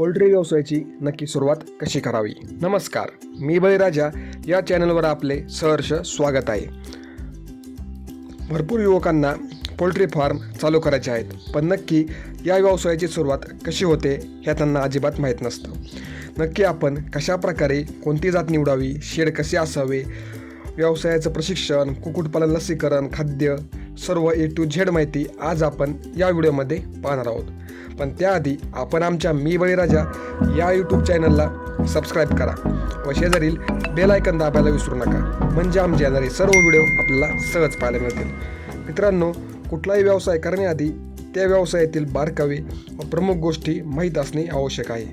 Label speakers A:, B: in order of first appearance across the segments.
A: Poultry व्यवसायाची नक्की सुरुवात कशी करावी? नमस्कार मी बळीराजा या चॅनलवर आपले सहर्ष स्वागत आहे. भरपूर युवकांना पोल्ट्री फार्म चालू करायचे आहेत पण नक्की या व्यवसायाची सुरुवात कशी होते हे त्यांना अजिबात माहीत नसतं. नक्की आपण कशाप्रकारे कोणती जात निवडावी शेड कसे असावे व्यवसायाचं प्रशिक्षण कुक्कुटपालन लसीकरण खाद्य सर्व ए टू झेड माहिती आज आपण या व्हिडिओमध्ये पाहणार आहोत. पण त्याआधी आपण आमच्या मी बळीराजा या यूट्यूब चॅनलला सबस्क्राईब करा व शेजारील बेल आयकन दाबायला विसरू नका. म्हणजे आमचे येणारे सर्व व्हिडिओ आपल्याला सहज पाहायला मिळतील. मित्रांनो कुठलाही व्यवसाय करण्याआधी त्या व्यवसायातील बारकावे व प्रमुख गोष्टी माहीत असणे आवश्यक आहे.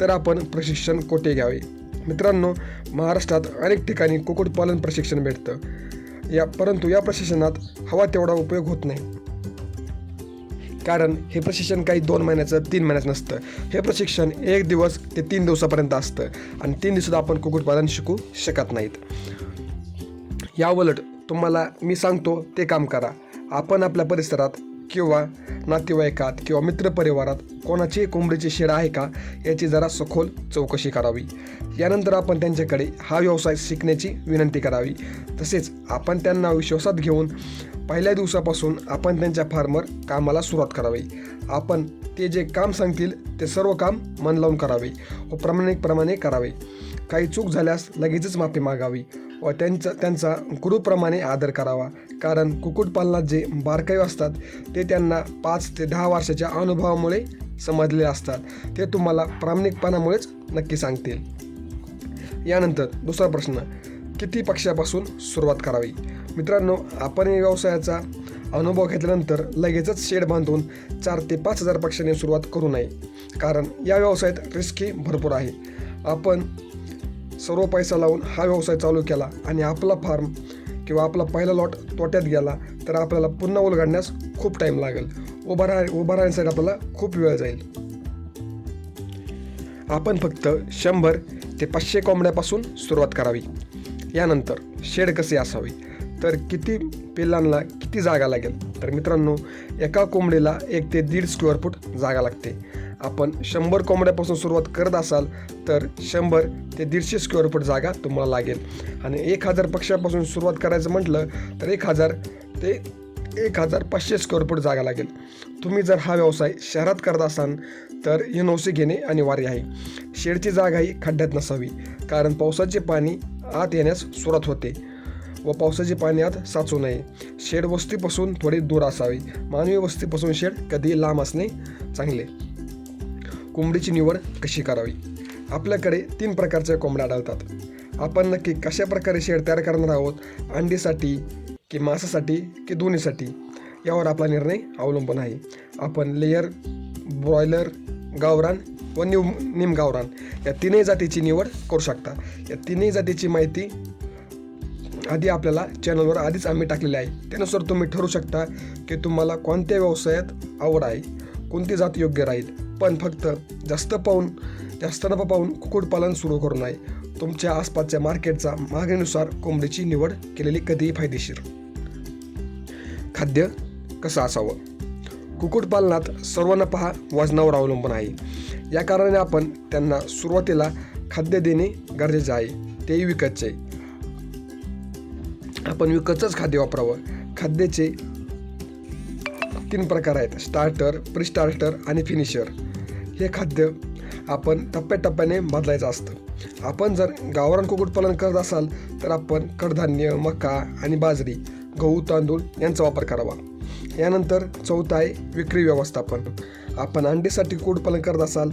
A: तर आपण प्रशिक्षण कोठे घ्यावे? मित्रांनो महाराष्ट्रात अनेक ठिकाणी कुक्कुटपालन प्रशिक्षण भेटतं. या परंतु या प्रशिक्षणात हवा तेवढा उपयोग होत नाही. कारण हे प्रशिक्षण काही दोन महिन्याचं तीन महिन्याचं नसतं. हे प्रशिक्षण एक दिवस ते तीन दिवसापर्यंत असतं. आणि तीन दिवसात आपण कुक्कुटपालन शिकू शकत नाहीत. याउलट तुम्हाला मी सांगतो ते काम करा. आपण आपल्या परिसरात किंवा नातेवाईकात किंवा मित्रपरिवारात कोणाची कोंबडीची शेड आहे का याची जरा सखोल चौकशी करावी. यानंतर आपण त्यांच्याकडे हा व्यवसाय शिकण्याची विनंती करावी. तसेच आपण त्यांना विश्वासात घेऊन पहिल्या दिवसापासून आपण त्यांच्या फार्मर कामाला सुरुवात करावी. आपण ते जे काम सांगतील ते सर्व काम मन लावून करावे व प्रामाणिकप्रमाणे करावे. काही चूक झाल्यास लगेचच माफी मागावी. व त्यांचा त्यांचा गुरुप्रमाणे आदर करावा. कारण कुक्कुटपालनात जे बारकाई असतात ते त्यांना पाच ते दहा वर्षाच्या अनुभवामुळे समजले असतात. ते तुम्हाला प्रामाणिकपणामुळेच नक्की सांगतील. यानंतर दुसरा प्रश्न किती पक्षापासून सुरुवात करावी? मित्रांनो आपण या व्यवसायाचा अनुभव घेतल्यानंतर लगेचच शेड बांधून चार ते पाच हजार पक्षांनी सुरुवात करू नये. कारण या व्यवसायात रिस्की भरपूर आहे. आपण सर्व पैसा लावून हा व्यवसाय चालू केला आणि आपला फार्म किंवा आपला पहिला लॉट तोट्यात गेला तर आपल्याला पुन्हा उलगडण्यास खूप टाईम लागेल. उभा राह उभा राहण्यासाठी आपल्याला खूप वेळ जाईल. आपण फक्त शंभर ते पाचशे कोंबड्यापासून सुरुवात करावी. यानंतर शेड कसे असावे? तर किती पिल्लांना ती जागा लागेल? तर मित्रांनो एका कोंबडीला एक ते दीड स्क्वेअर फूट जागा लागते. आपण शंभर कोंबड्यापासून सुरुवात करत असाल तर शंभर ते दीडशे स्क्वेअर फूट जागा तुम्हाला लागेल. आणि एक हजार पक्षापासून सुरुवात करायचं म्हटलं तर एक हजार ते एक हजार पाचशे स्क्वेअर फूट जागा लागेल. तुम्ही जर हा व्यवसाय शहरात करत असाल तर एन ओ सी घेणे अनिवार्य आहे. शेडची जागा ही खड्ड्यात नसावी कारण पावसाचे पाणी आत येण्यास सुरुवात होते. व पावसाचे पाणी आत साचू नये. शेड वस्तीपासून थोडे दूर असावे. मानवी वस्तीपासून शेड कधी लांब असणे चांगले. कोंबडीची निवड कशी करावी? आपल्याकडे तीन प्रकारच्या कोंबड्या आढळतात. आपण नक्की कशा प्रकारे शेड तयार करणार आहोत? अंडीसाठी की मांसासाठी की दोन्हीसाठी? यावर आपला निर्णय अवलंबून आहे. आपण लेयर ब्रॉयलर गावरान व निम गावरान या तीनही जातीची निवड करू शकता. या तीनही जातीची माहिती आधी आपल्याला चॅनलवर आधीच आम्ही टाकलेले आहे. त्यानुसार तुम्ही ठरू शकता की तुम्हाला कोणत्या व्यवसायात आवड आहे कोणती जात योग्य राहील. पण फक्त जास्त पाहून जास्त नफा पाहून कुक्कुटपालन सुरू करू नये. तुमच्या आसपासच्या मार्केटचा मागणीनुसार कोंबडीची निवड केलेली कधीही फायदेशीर. खाद्य कसं असावं? कुक्कुटपालनात सर्व नफा हा वजनावर अवलंबून आहे. या कारणाने आपण त्यांना सुरुवातीला खाद्य देणे गरजेचे आहे. तेही विकतचे. आपण विकतच खाद्य वापरावं. खाद्याचे तीन प्रकार आहेत. स्टार्टर प्री स्टार्टर आणि फिनिशर हे खाद्य आपण टप्प्याटप्प्याने बदलायचं असतं. आपण जर गावरान कुक्कुटपालन करत असाल तर आपण कडधान्य मका आणि बाजरी गहू तांदूळ यांचा वापर करावा. यानंतर चौथा आहे विक्री व्यवस्थापन. आपण अंडीसाठी कुक्कुटपालन करत असाल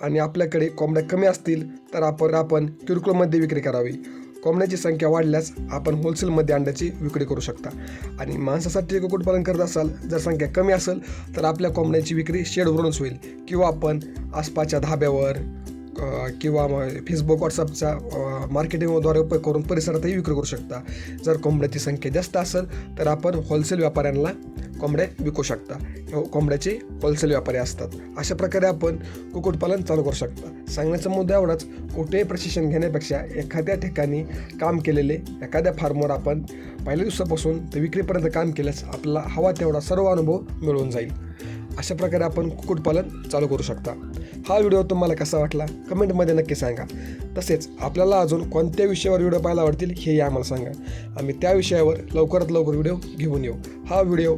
A: आणि आपल्याकडे कोंबड्या कमी असतील तर आपण आपण किरकोळमध्ये विक्री करावी. कोंबड्याची संख्या वाढल्यास आपण होलसेलमध्ये अंड्याची विक्री करू शकता. आणि मांसासाठी कुक्कुटपालन करत असाल जर संख्या कमी असेल तर आपल्या कोंबड्याची विक्री शेडवरूनच होईल. किंवा आपण आसपासच्या धाब्यावर किंवा मग फेसबुक व्हॉट्सअपचा मार्केटिंगद्वारे उपयोग करून परिसरातही विक्री करू शकता. जर कोंबड्याची संख्या जास्त असेल तर आपण होलसेल व्यापाऱ्यांना कोंबड्या विकू शकता. कोंबड्याचे होलसेल व्यापारी असतात. अशा प्रकारे आपण कुक्कुटपालन चालू करू शकता. सांगण्याचा मुद्दा एवढाच कुठेही प्रशिक्षण घेण्यापेक्षा एखाद्या ठिकाणी काम केलेले एखाद्या फार्मवर आपण पहिल्या दिवसापासून ते विक्रीपर्यंत काम केल्यास आपला हवा तेवढा सर्व अनुभव मिळून जाईल. अशा प्रकारे आपण कुक्कुटपालन चालू करू शकता. हा व्हिडिओ तुम्हाला कसा वाटला? कमेंटमध्ये नक्की सांगा. तसेच आपल्याला अजून कोणत्या विषयावर व्हिडिओ पाहायला आवडतील हे आम्हाला सांगा. आम्ही त्या विषयावर लवकरात लवकर व्हिडिओ घेऊन येऊ. हा व्हिडिओ